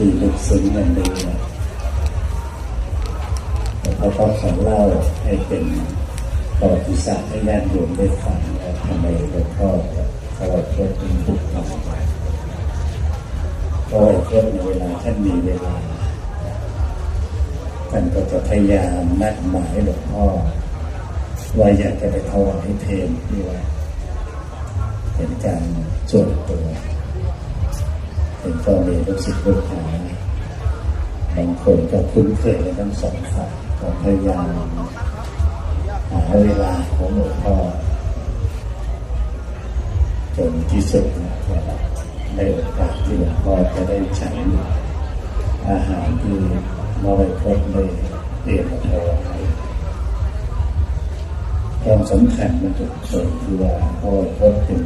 ที่ลึกซึ้งอย่างนี้นะแล้วเขาก็ขอเล่าให้เป็นประวัติศาสตร์ให้ญาติโยมได้ฟังว่าทำไมหลวงพ่อเขาเอาเพื่อเป็นบุกทำไปเพราะว่าเพื่อในเวลาท่านมีเวลาท่านก็จะพยายามนัดหมายหลวงพ่อว่าอยากจะไปถวายเพลงที่ว่าเป็นการส่วนตัว ลูกศิษย์ลูกหาบางคนก็คุ้นเคยกันทั้งสองฝ่ายก็พยายามหาเวลาของหลวงพ่อจนที่สุดนะว่าในโอกาสที่หลวงพ่อจะได้ฉันอาหารที่มาไว้ครบเลยเตรียมมาถวายความสำคัญมันจุดส่วนที่ว่าเพราะว่าครบเป็น